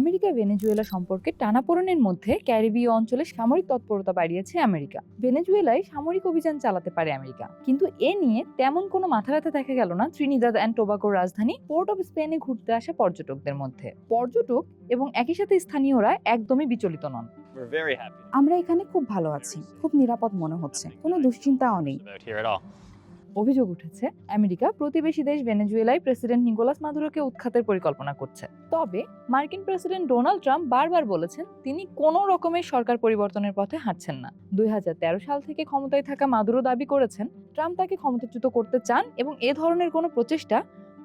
America Venezuela সম্পর্কে টানাপোড়েনের মধ্যে ক্যারিবীয় অঞ্চলে সামরিক তৎপরতা বাড়িয়েছে আমেরিকা। ভেনেজুয়েলায় সামরিক অভিযান চালাতে পারে আমেরিকা। কিন্তু এ নিয়ে তেমন কোনো মাথা ব্যথা দেখা গেল না ত্রিনিদাদ অ্যান্ড টোবাকোর রাজধানী পোর্ট অফ স্পেনে ঘুরতে আসা পর্যটকদের মধ্যে। পর্যটক এবং একই সাথে স্থানীয়রা একদমই বিচলিত নন। আমরা এখানে খুব ভালো আছি খুব নিরাপদ মনে হচ্ছে কোনো দুশ্চিন্তাও নেই। অভিযোগ উঠেছে, আমেরিকা প্রতিবেশী দেশ ভেনেজুয়েলায় প্রেসিডেন্ট নিকোলাস মাদুরোকে উৎখাতের পরিকল্পনা করছে। তবে মার্কিন প্রেসিডেন্ট ডোনাল্ড ট্রাম্প বারবার বলেছেন, তিনি কোনো রকমের সরকার পরিবর্তনের পথে হাঁটছেন না। দুই হাজার তেরো সাল থেকে ক্ষমতায় থাকা মাদুরো দাবি করেছেন, ট্রাম্প তাকে ক্ষমতাচ্যুত করতে চান এবং এ ধরনের কোনো প্রচেষ্টা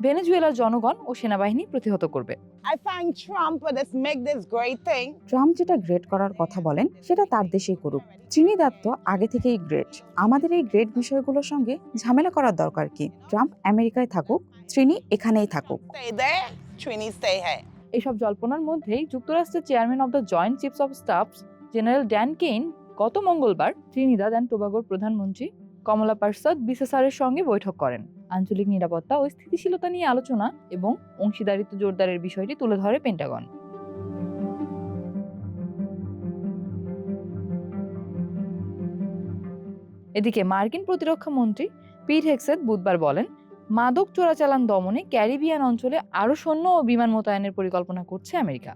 ভেনেজুয়েলার জনগণ ও সেনাবাহিনী প্রতিহত করবে। I find Trump would just make this great thing. Trump যেটা গ্রেট করার কথা বলেন সেটা তার দেশেই করুক। ত্রিনিদাদ তো আগে থেকেই গ্রেট। আমাদের এই গ্রেট বিষয়গুলোর সঙ্গে ঝামেলা করার দরকার কি? ট্রাম্প আমেরিকায় থাকুক ত্রিনি এখানেই থাকুক। Stay there, Trini stay here. এসব জল্পনার মধ্যেই যুক্তরাষ্ট্রের chairman of the joint chiefs of staffs general Dan Caine গত মঙ্গলবার ত্রিনিদাদ অ্যান্ড টোবাগোর প্রধানমন্ত্রী কমলা পারসাদ বিসেসারের সঙ্গে বৈঠক করেন। আঞ্চলিক নিরাপত্তা ও স্থিতিশীলতা নিয়ে আলোচনা এবং অংশীদারিত্ব জোরদারের বিষয়টি তুলে ধরে পেন্টাগন। এদিকে মার্কিন প্রতিরক্ষা মন্ত্রী পিট হেক্সেট বুধবার বলেন, মাদক চোরাচালান দমনে ক্যারিবিয়ান অঞ্চলে আরও সৈন্য ও বিমান মোতায়েনের পরিকল্পনা করছে আমেরিকা।